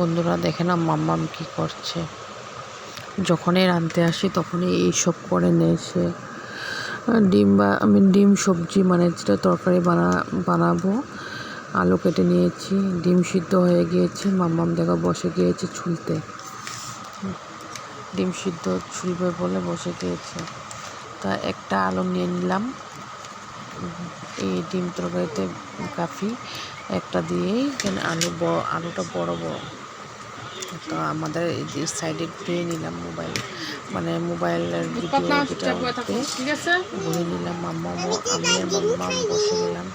বন্ধুরা দেখে না মাম্মাম কী করছে। যখনই রাঁধতে আসি তখনই এইসব করে নেয় সে। ডিম বা, আমি ডিম সবজি মানে যেটা তরকারি বানা, বানাবো, আলু কেটে নিয়েছি, ডিম সিদ্ধ হয়ে গিয়েছে, মাম্মাম দেখো বসে গিয়েছে ছুলতে। ডিম সিদ্ধ ছুলবে বলে বসে গিয়েছে। তা একটা আলু নিয়ে নিলাম। এই ডিম তরকারিতে কাফি, একটা দিয়েই, কেন আলু আলুটা বড় বড় তো আমাদের এই সাইডে ঘুরিয়ে নিলাম মোবাইল মানে মোবাইলের ভিডিও যেটা উঠতে ঘুরে নিলাম মাম্মা আমি আর মাম্মাম বসে গেলাম।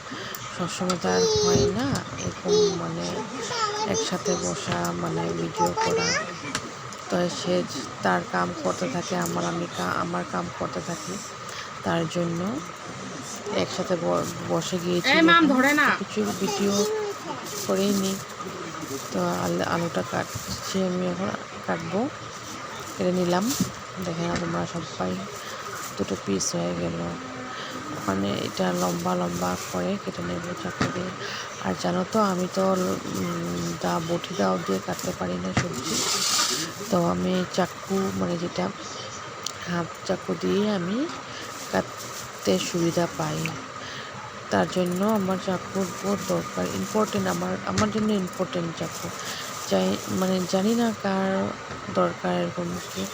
সবসময় তো আর হয় না এরকম মানে একসাথে বসা মানে ভিডিও করা। তো সে তার কাম করতে থাকে আমার আমি আমার কাম করতে থাকি। তার জন্য একসাথে বসে গিয়েছি কিছু ভিডিও করেই নিই তো আলু- আলুটা কাটছি আমি এখন কাটবো। কেটে নিলাম। দেখে না তোমরা সবাই দুটো পিস হয়ে গেল। মানে এটা লম্বা লম্বা করে কেটে নেব চাকু দিয়ে আর জানো তো, আমি তো দা বটি দাও দিয়ে কাটতে পারি না সবজি। তো আমি চাকু মানে যেটা হাত চাকু দিয়ে আমি কাটতে সুবিধা পাই। তার জন্য আমার চাকুর বহুত দরকার ইম্পর্টেন্ট আমার আমার জন্য ইম্পর্টেন্ট চাকু। চাই মানে জানি না কার দরকার এরকম কি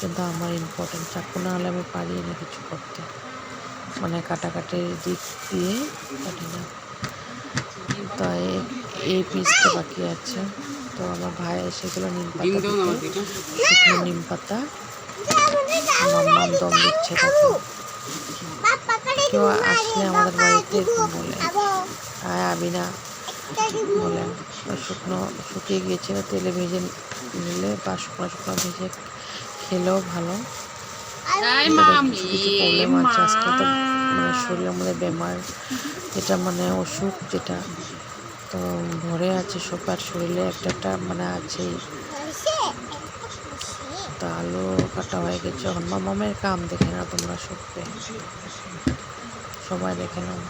কিন্তু আমার ইম্পর্টেন্ট চাকু না হলে আমি পারি না কিছু করতে। মানে কাটাকাটির দিক দিয়ে কাটি না। তো এই- পিসটা বাকি আছে। তো আমার ভাই সেগুলো নিম পাতা নিম পাতা। মাম্মাম দম দিচ্ছে তাকে। কেউ আসলে আমাদের বাড়িতে বলে। হ্যাঁ আবি না বলে শুকনো শুকিয়ে গিয়েছিল তেলে ভেজে নিলে বা শুকনো শুকনো ভেজে খেলেও ভালো। এই আমাদের কিছু কিছু প্রবলেম আছে আজকে তো মানে শরীরের মধ্যে বেমার যেটা মানে অসুখ যেটা তো ভরে আছে সবার শরীরে একটা একটা মানে আছেই। তো আলু কাটা হয়ে গেছে। এখন মামামের কাম দেখে না তোমরা সত্যি? সবাই দেখে নাও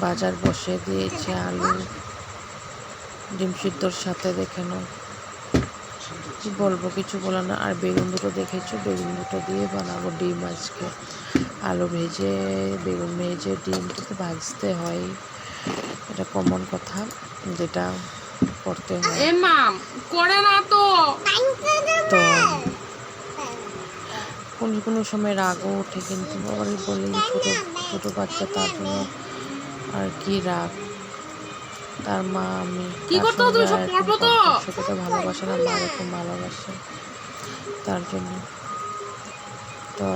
বাজার বসে দিয়েছে আলু ডিম সিদ্ধর সাথে দেখে নাও কি বলব কিছু বলো না আর বেগুন দুটো দেখেছ? বেগুন দুটো দিয়ে বানাবো ডিম আজকে। আলু ভেজে বেগুন ভেজে ডিম তো ভাজতে হয়। এটা কমন কথা যেটা করতে হয়। তো কোনো কোনো সময় রাগও ওঠে কিন্তু আবার বলি ছোটো ছোটো বাচ্চা তার জন্য আর কি রাগ। তার মা আমি কি করতে? সঙ্গে সব করব তো? ভালোবাসে না মা এরকম ভালোবাসে তার জন্য। তো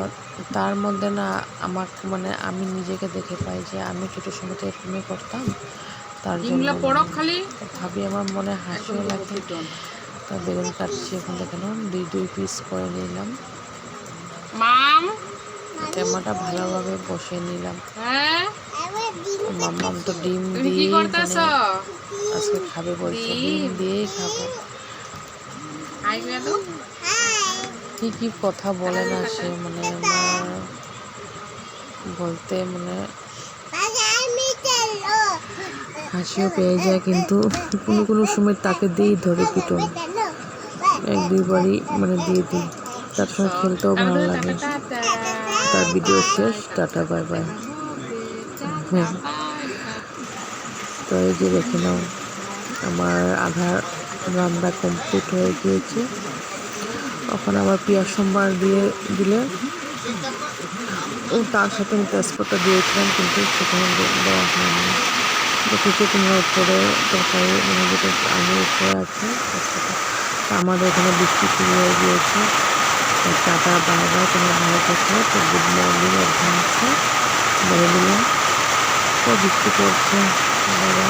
তার মধ্যে না আমাকে মানে আমি নিজেকে দেখে পাই যে আমি ছোটো সময় তো এরকমই করতাম। তার জন্য খালি? ভাবি আমার মনে হাসিও লাগে। তা বেগুন কাটছি এখন দেখে নাও। দুই দুই পিস করে নিলাম। মাম? ক্যামেরাটা ভালোভাবে বসিয়ে নিলাম। হ্যাঁ? মাম্মাম তো ডিম দিয়ে করতেছ? আজকে খাবে বলছে ডিম? দিয়েই খাব। কি কি কথা বলে না সে মানে আমার বলতে মানে হাসিও পেয়ে যায় কিন্তু কোনো কোনো সময় তাকে দিয়েই ধরে পিটন। এক দুইবারই মানে দিয়ে দিই। তার সঙ্গে খেলতেও ভালো লাগে। তার ভিডিও শেষ টাটা বাই বাই হ্যাঁ তো এই যে দেখে নাও আমার আধার রান্না কমপ্লিট হয়ে গিয়েছে। ওখানে আবার পেঁয়াজ সোমবার দিয়ে দিলে। তার সাথে আমি তেজপাতা দিয়েছিলাম কিন্তু সেখানে দেওয়া হয়নি। দেখেছি তোমরা উপরে তরকারি মানে যেটা আলু উপরে আছে আমাদের এখানে বৃষ্টি শুরু হয়ে গিয়েছে। তো টাটা বাই বাই তোমরা ভালো থেকো তো গুড মর্নিং অ্যাডভান্সে বলে দিলাম। তো বিক্রি করছে। বাবা